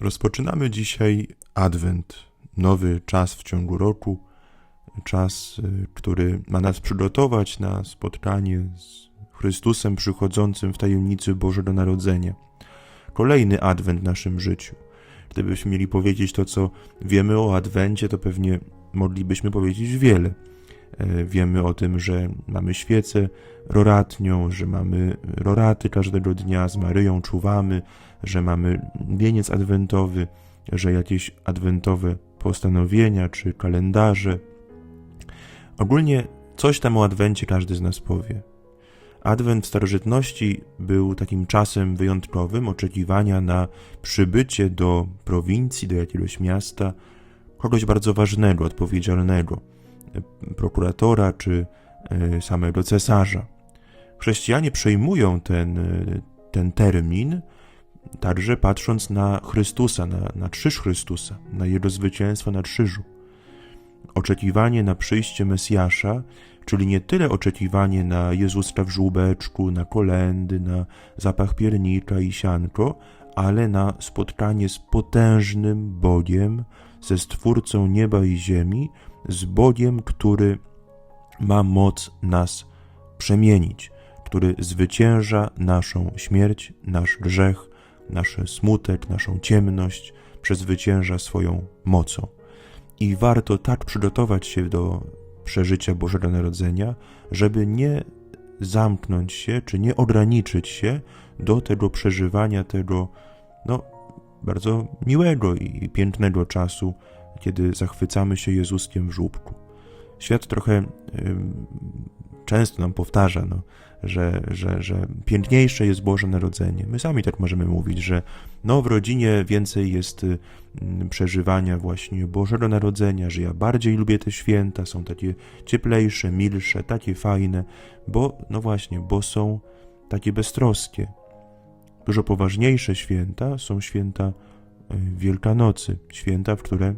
Rozpoczynamy dzisiaj Adwent, nowy czas w ciągu roku, czas, y, który ma nas przygotować na spotkanie z Chrystusem przychodzącym w tajemnicy Bożego Narodzenia. Kolejny Adwent w naszym życiu. Gdybyśmy mieli powiedzieć to, co wiemy o Adwencie, to pewnie moglibyśmy powiedzieć wiele. E, Wiemy o tym, że mamy świecę roratnią, że mamy roraty każdego dnia, z Maryją czuwamy, że mamy wieniec adwentowy, że jakieś adwentowe postanowienia czy kalendarze. Ogólnie coś tam o adwencie każdy z nas powie. Adwent w starożytności był takim czasem wyjątkowym oczekiwania na przybycie do prowincji, do jakiegoś miasta kogoś bardzo ważnego, odpowiedzialnego, prokuratora czy e, samego cesarza. Chrześcijanie przejmują ten, e, ten termin, także patrząc na Chrystusa, na, na krzyż Chrystusa, na Jego zwycięstwo na krzyżu. Oczekiwanie na przyjście Mesjasza, czyli nie tyle oczekiwanie na Jezuska w żłóbeczku, na kolendy, na zapach piernika i sianko, ale na spotkanie z potężnym Bogiem, ze Stwórcą nieba i ziemi, z Bogiem, który ma moc nas przemienić, który zwycięża naszą śmierć, nasz grzech, nasz smutek, naszą ciemność, przezwycięża swoją mocą. I warto tak przygotować się do przeżycia Bożego Narodzenia, żeby nie zamknąć się, czy nie ograniczyć się do tego przeżywania tego, no, bardzo miłego i pięknego czasu, kiedy zachwycamy się Jezuskiem w żłóbku. Świat trochę często nam powtarza, no, że, że, że piękniejsze jest Boże Narodzenie. My sami tak możemy mówić, że no, w rodzinie więcej jest y, przeżywania właśnie Bożego Narodzenia, że ja bardziej lubię te święta, są takie cieplejsze, milsze, takie fajne, bo, no właśnie, bo są takie beztroskie. Dużo poważniejsze święta są święta y, Wielkanocy, święta, w które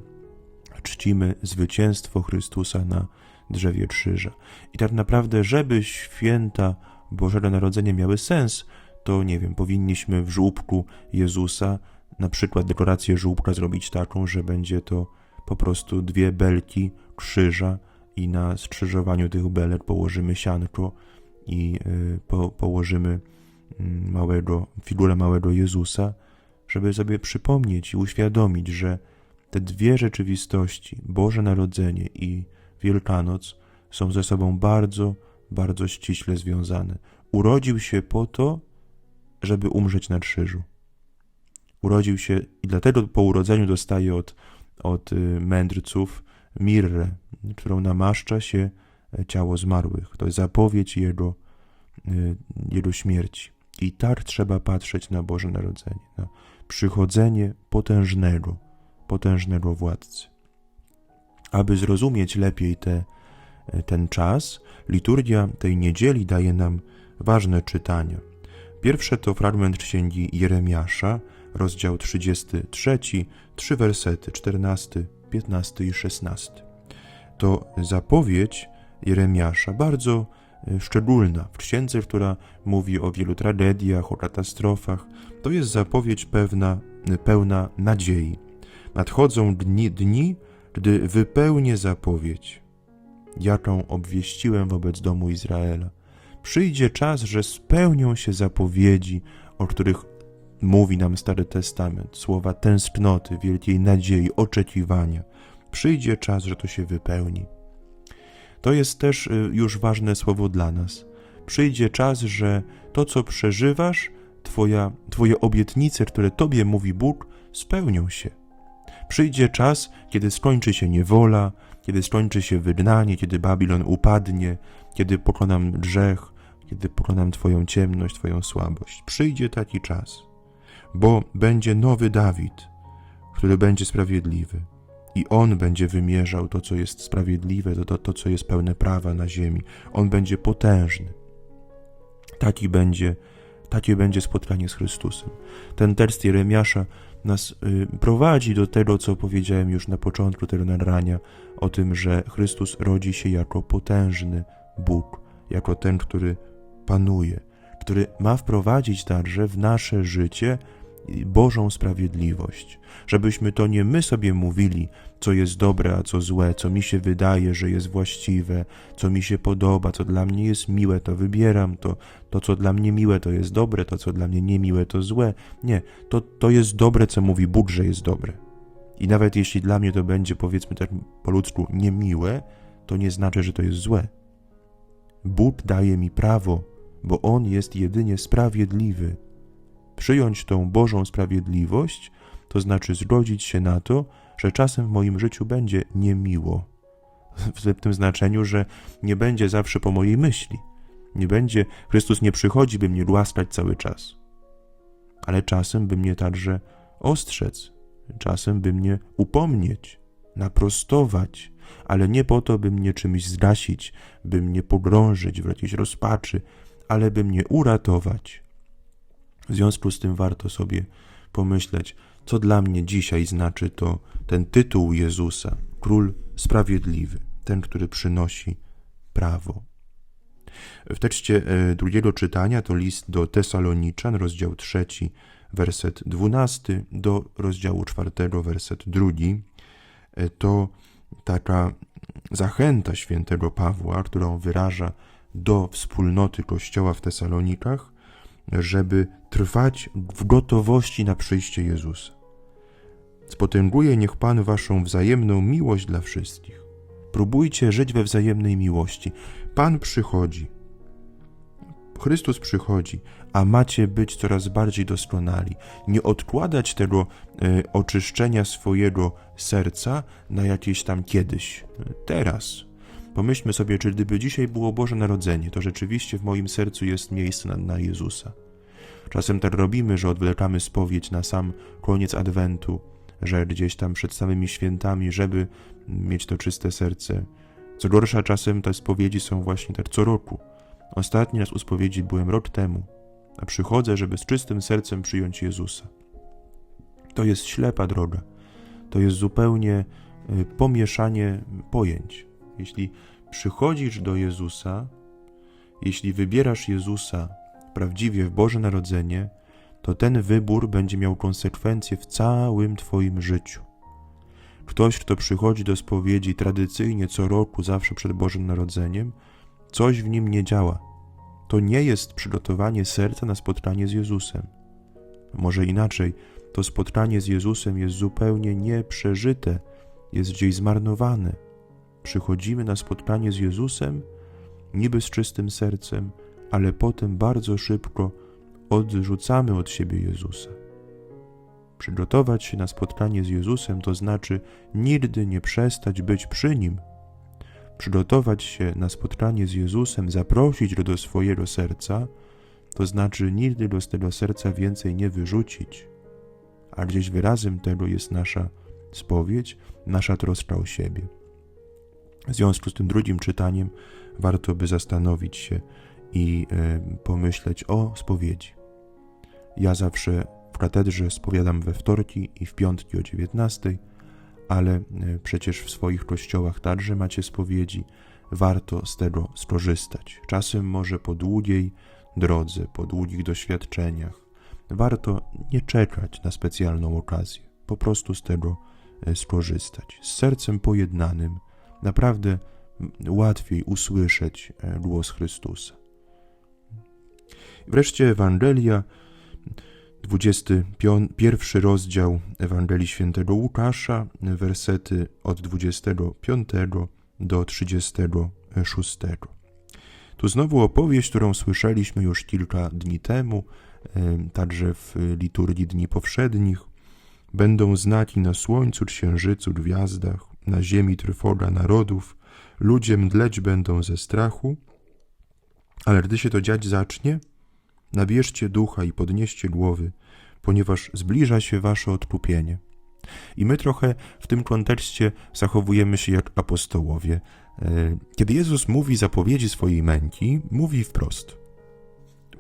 czcimy zwycięstwo Chrystusa na drzewie krzyża. I tak naprawdę, żeby święta Bożego Narodzenia miały sens, to nie wiem, powinniśmy w żłóbku Jezusa, na przykład dekorację żłóbka zrobić taką, że będzie to po prostu dwie belki krzyża i na skrzyżowaniu tych belek położymy sianko i y, po, położymy mm, małego, figurę małego Jezusa, żeby sobie przypomnieć i uświadomić, że te dwie rzeczywistości, Boże Narodzenie i Wielkanoc, są ze sobą bardzo, bardzo ściśle związane. Urodził się po to, żeby umrzeć na krzyżu. Urodził się i dlatego po urodzeniu dostaje od, od y, mędrców mirrę, którą namaszcza się e, ciało zmarłych. To jest zapowiedź jego, y, jego śmierci. I tak trzeba patrzeć na Boże Narodzenie, na przychodzenie potężnego, potężnego władcy. Aby zrozumieć lepiej te, ten czas, liturgia tej niedzieli daje nam ważne czytania. Pierwsze to fragment księgi Jeremiasza, rozdział 33, trzy wersety 14, 15 i 16. To zapowiedź Jeremiasza, bardzo e, szczególna, w księdze, która mówi o wielu tragediach, o katastrofach. To jest zapowiedź pewna, pełna nadziei. Nadchodzą dni, dni, gdy wypełnię zapowiedź, jaką obwieściłem wobec domu Izraela. Przyjdzie czas, że spełnią się zapowiedzi, o których mówi nam Stary Testament, słowa tęsknoty, wielkiej nadziei, oczekiwania. Przyjdzie czas, że to się wypełni. To jest też y, już ważne słowo dla nas. Przyjdzie czas, że to, co przeżywasz, twoja, Twoje obietnice, które Tobie mówi Bóg, spełnią się. Przyjdzie czas, kiedy skończy się niewola, kiedy skończy się wygnanie, kiedy Babilon upadnie, kiedy pokonam grzech, kiedy pokonam Twoją ciemność, Twoją słabość. Przyjdzie taki czas, bo będzie nowy Dawid, który będzie sprawiedliwy. I on będzie wymierzał to, co jest sprawiedliwe, to, to, to, co jest pełne prawa na ziemi. On będzie potężny. Taki będzie, takie będzie spotkanie z Chrystusem. Ten tekst Jeremiasza nas y, prowadzi do tego, co powiedziałem już na początku tego nagrania, o tym, że Chrystus rodzi się jako potężny Bóg, jako ten, który panuje, który ma wprowadzić także w nasze życie Bożą sprawiedliwość. Żebyśmy to nie my sobie mówili, co jest dobre, a co złe, co mi się wydaje, że jest właściwe, co mi się podoba, co dla mnie jest miłe, to wybieram, to, to co dla mnie miłe, to jest dobre, to co dla mnie niemiłe, to złe. Nie, to, to jest dobre, co mówi Bóg, że jest dobre. I nawet jeśli dla mnie to będzie, powiedzmy tak po ludzku, niemiłe, to nie znaczy, że to jest złe. Bóg daje mi prawo, bo On jest jedynie sprawiedliwy. Przyjąć tą Bożą sprawiedliwość, to znaczy zgodzić się na to, że czasem w moim życiu będzie niemiło. W tym znaczeniu, że nie będzie zawsze po mojej myśli. Nie będzie, Chrystus nie przychodzi, by mnie głaskać cały czas. Ale czasem by mnie także ostrzec, czasem by mnie upomnieć, naprostować, ale nie po to, by mnie czymś zgasić, by mnie pogrążyć w jakiejś rozpaczy, ale by mnie uratować. W związku z tym warto sobie pomyśleć, co dla mnie dzisiaj znaczy to ten tytuł Jezusa, Król Sprawiedliwy, ten, który przynosi prawo. W tekście e, drugiego czytania to list do Tesaloniczan, rozdział trzeci, werset dwunasty, do rozdziału czwartego, werset drugi. E, to taka zachęta świętego Pawła, którą wyraża do wspólnoty Kościoła w Tesalonikach, żeby trwać w gotowości na przyjście Jezusa. Spotęguje niech Pan waszą wzajemną miłość dla wszystkich. Próbujcie żyć we wzajemnej miłości. Pan przychodzi. Chrystus przychodzi, a macie być coraz bardziej doskonali. Nie odkładać tego y, oczyszczenia swojego serca na jakieś tam kiedyś. Teraz. Pomyślmy sobie, czy gdyby dzisiaj było Boże Narodzenie, to rzeczywiście w moim sercu jest miejsce na, na Jezusa. Czasem tak robimy, że odwlekamy spowiedź na sam koniec Adwentu, że gdzieś tam przed samymi świętami, żeby mieć to czyste serce. Co gorsza, czasem te spowiedzi są właśnie tak co roku. Ostatni raz u spowiedzi byłem rok temu, a przychodzę, żeby z czystym sercem przyjąć Jezusa. To jest ślepa droga. To jest zupełnie y, pomieszanie pojęć. Jeśli przychodzisz do Jezusa, jeśli wybierasz Jezusa prawdziwie w Boże Narodzenie, to ten wybór będzie miał konsekwencje w całym Twoim życiu. Ktoś, kto przychodzi do spowiedzi tradycyjnie co roku, zawsze przed Bożym Narodzeniem, coś w nim nie działa. To nie jest przygotowanie serca na spotkanie z Jezusem. Może inaczej, to spotkanie z Jezusem jest zupełnie nieprzeżyte, jest gdzieś zmarnowane. Przychodzimy na spotkanie z Jezusem, niby z czystym sercem, ale potem bardzo szybko odrzucamy od siebie Jezusa. Przygotować się na spotkanie z Jezusem to znaczy nigdy nie przestać być przy Nim. Przygotować się na spotkanie z Jezusem, zaprosić Go do swojego serca, to znaczy nigdy Go z tego serca więcej nie wyrzucić. A gdzieś wyrazem tego jest nasza spowiedź, nasza troska o siebie. W związku z tym drugim czytaniem warto by zastanowić się i y, pomyśleć o spowiedzi. Ja zawsze w katedrze spowiadam we wtorki i w piątki o 19, ale y, przecież w swoich kościołach także macie spowiedzi. Warto z tego skorzystać. Czasem może po długiej drodze, po długich doświadczeniach. Warto nie czekać na specjalną okazję. Po prostu z tego y, skorzystać. Z sercem pojednanym naprawdę łatwiej usłyszeć głos Chrystusa. Wreszcie Ewangelia, 21 rozdział Ewangelii Świętego Łukasza, wersety od 25 do 36. Tu znowu opowieść, którą słyszeliśmy już kilka dni temu, także w liturgii Dni Powszednich. Będą znaki na słońcu, księżycu, gwiazdach, na ziemi trwoga narodów, ludzie mdleć będą ze strachu, ale gdy się to dziać zacznie, nabierzcie ducha i podnieście głowy, ponieważ zbliża się wasze odkupienie. I my trochę w tym kontekście zachowujemy się jak apostołowie. E, kiedy Jezus mówi zapowiedzi swojej męki, mówi wprost: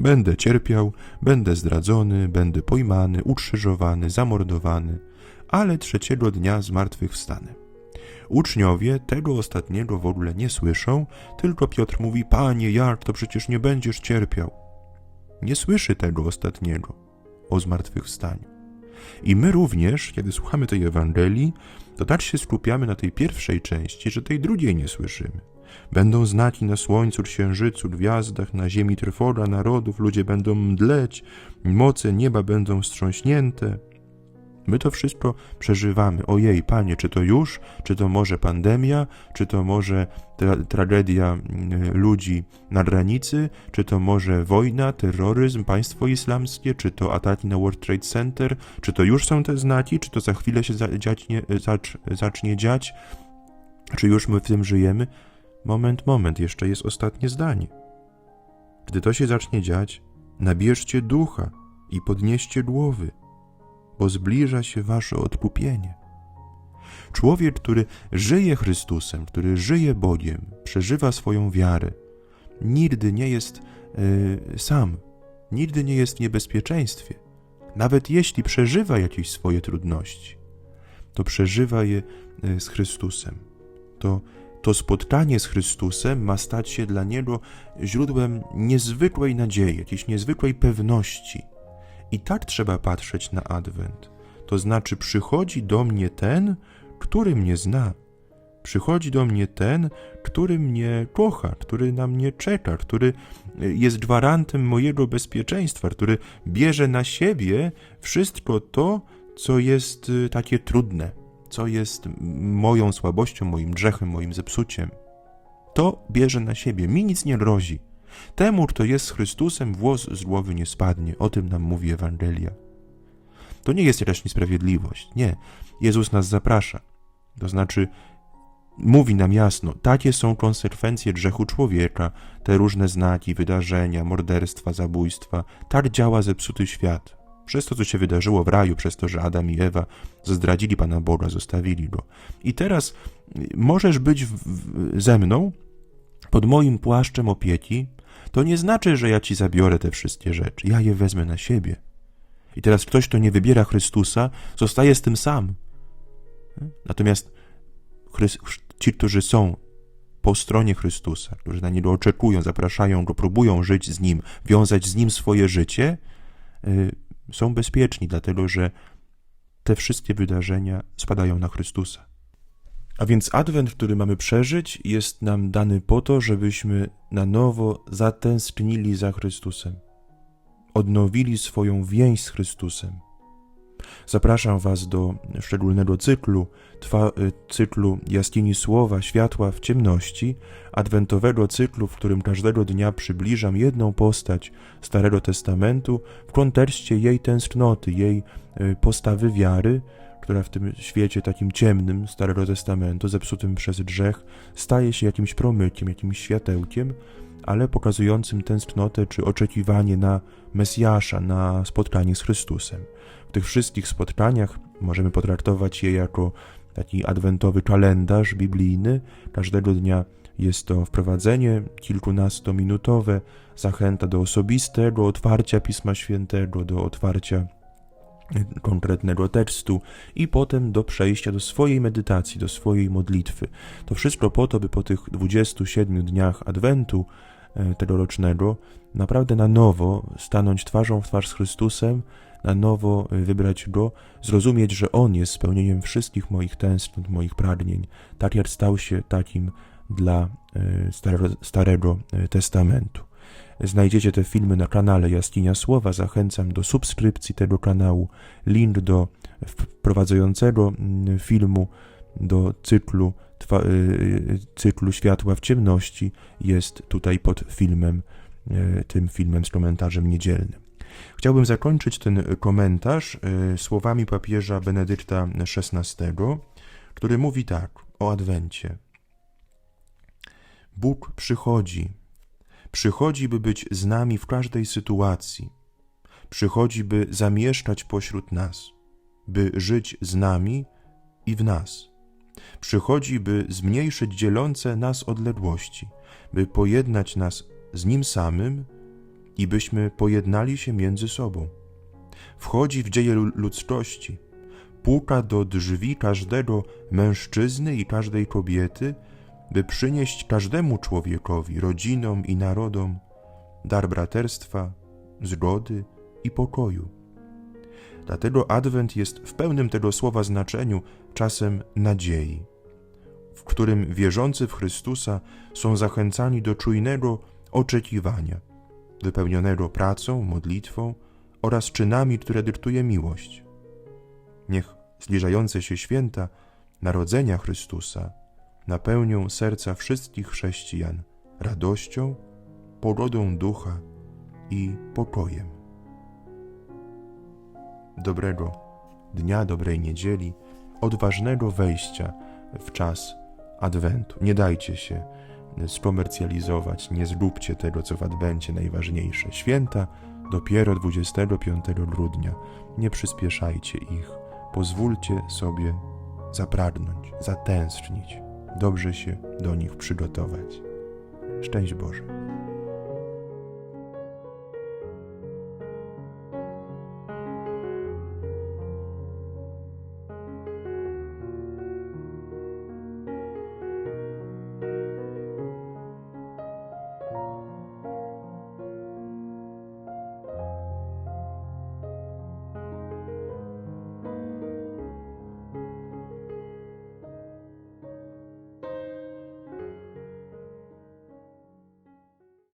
Będę cierpiał, będę zdradzony, będę pojmany, ukrzyżowany, zamordowany, ale trzeciego dnia zmartwychwstanę. Uczniowie tego ostatniego w ogóle nie słyszą, tylko Piotr mówi: Panie, jak to przecież nie będziesz cierpiał? Nie słyszy tego ostatniego o zmartwychwstaniu. I my również, kiedy słuchamy tej Ewangelii, to tak się skupiamy na tej pierwszej części, że tej drugiej nie słyszymy. Będą znaki na słońcu, księżycu, gwiazdach, na ziemi trwoga narodów, ludzie będą mdleć, moce nieba będą wstrząśnięte. My to wszystko przeżywamy. Ojej, panie, czy to już? Czy to może pandemia? Czy to może tra tragedia y, ludzi na granicy? Czy to może wojna, terroryzm, państwo islamskie? Czy to ataki na World Trade Center? Czy to już są te znaki? Czy to za chwilę się za dziać zacz zacznie dziać? Czy już my w tym żyjemy? Moment, moment, jeszcze jest ostatnie zdanie. Gdy to się zacznie dziać, nabierzcie ducha i podnieście głowy bo zbliża się wasze odkupienie. Człowiek, który żyje Chrystusem, który żyje Bogiem, przeżywa swoją wiarę, nigdy nie jest yy, sam, nigdy nie jest w niebezpieczeństwie. Nawet jeśli przeżywa jakieś swoje trudności, to przeżywa je yy, z Chrystusem. To, to spotkanie z Chrystusem ma stać się dla niego źródłem niezwykłej nadziei, jakiejś niezwykłej pewności i tak trzeba patrzeć na Adwent. To znaczy, przychodzi do mnie ten, który mnie zna. Przychodzi do mnie ten, który mnie kocha, który na mnie czeka, który jest gwarantem mojego bezpieczeństwa, który bierze na siebie wszystko to, co jest y, takie trudne, co jest moją słabością, moim grzechem, moim zepsuciem. To bierze na siebie, mi nic nie grozi. Temu, kto jest z Chrystusem, włos z głowy nie spadnie. O tym nam mówi Ewangelia. To nie jest jakaś niesprawiedliwość. Nie. Jezus nas zaprasza. To znaczy, mówi nam jasno, takie są konsekwencje grzechu człowieka, te różne znaki, wydarzenia, morderstwa, zabójstwa. Tak działa zepsuty świat. Przez to, co się wydarzyło w raju, przez to, że Adam i Ewa zdradzili Pana Boga, zostawili go. I teraz możesz być w, w, ze mną pod moim płaszczem opieki, to nie znaczy, że ja ci zabiorę te wszystkie rzeczy. Ja je wezmę na siebie. I teraz ktoś, kto nie wybiera Chrystusa, zostaje z tym sam. Natomiast ci, którzy są po stronie Chrystusa, którzy na niego oczekują, zapraszają go, próbują żyć z nim, wiązać z nim swoje życie, y, są bezpieczni, dlatego że te wszystkie wydarzenia spadają na Chrystusa. A więc Adwent, który mamy przeżyć, jest nam dany po to, żebyśmy na nowo zatęsknili za Chrystusem, odnowili swoją więź z Chrystusem. Zapraszam Was do szczególnego cyklu, trwa, y, cyklu Jaskini Słowa, Światła w ciemności, adwentowego cyklu, w którym każdego dnia przybliżam jedną postać Starego Testamentu w kontekście jej tęsknoty, jej y, postawy wiary, która w tym świecie takim ciemnym Starego Testamentu, zepsutym przez grzech, staje się jakimś promykiem, jakimś światełkiem, ale pokazującym tęsknotę czy oczekiwanie na Mesjasza, na spotkanie z Chrystusem. W tych wszystkich spotkaniach możemy potraktować je jako taki adwentowy kalendarz biblijny. Każdego dnia jest to wprowadzenie kilkunastominutowe, zachęta do osobistego otwarcia Pisma Świętego, do otwarcia konkretnego tekstu i potem do przejścia do swojej medytacji, do swojej modlitwy. To wszystko po to, by po tych 27 dniach Adwentu e, tegorocznego naprawdę na nowo stanąć twarzą w twarz z Chrystusem, na nowo e, wybrać Go, zrozumieć, że On jest spełnieniem wszystkich moich tęsknot, moich pragnień, tak jak stał się takim dla e, Starego, Starego Testamentu. Znajdziecie te filmy na kanale Jaskinia Słowa. Zachęcam do subskrypcji tego kanału. Link do wprowadzającego mm, filmu do cyklu, y, y, cyklu Światła w ciemności jest tutaj pod filmem, y, tym filmem z komentarzem niedzielnym. Chciałbym zakończyć ten komentarz słowami papieża Benedykta XVI, który mówi tak o Adwencie. Bóg przychodzi, Przychodzi, by być z nami w każdej sytuacji. Przychodzi, by zamieszkać pośród nas, by żyć z nami i w nas. Przychodzi, by zmniejszyć dzielące nas odległości, by pojednać nas z Nim samym i byśmy pojednali się między sobą. Wchodzi w dzieje ludzkości, puka do drzwi każdego mężczyzny i każdej kobiety, by przynieść każdemu człowiekowi, rodzinom i narodom dar braterstwa, zgody i pokoju. Dlatego Adwent jest w pełnym tego słowa znaczeniu czasem nadziei, w którym wierzący w Chrystusa są zachęcani do czujnego oczekiwania, wypełnionego pracą, modlitwą oraz czynami, które dyktuje miłość. Niech zbliżające się święta narodzenia Chrystusa napełnią serca wszystkich chrześcijan radością, pogodą ducha i pokojem. Dobrego dnia, dobrej niedzieli, odważnego wejścia w czas Adwentu. Nie dajcie się skomercjalizować, nie zróbcie tego, co w Adwencie najważniejsze. Święta dopiero 25 grudnia. Nie przyspieszajcie ich. Pozwólcie sobie zapragnąć, zatęsknić, dobrze się do nich przygotować. Szczęść Boże.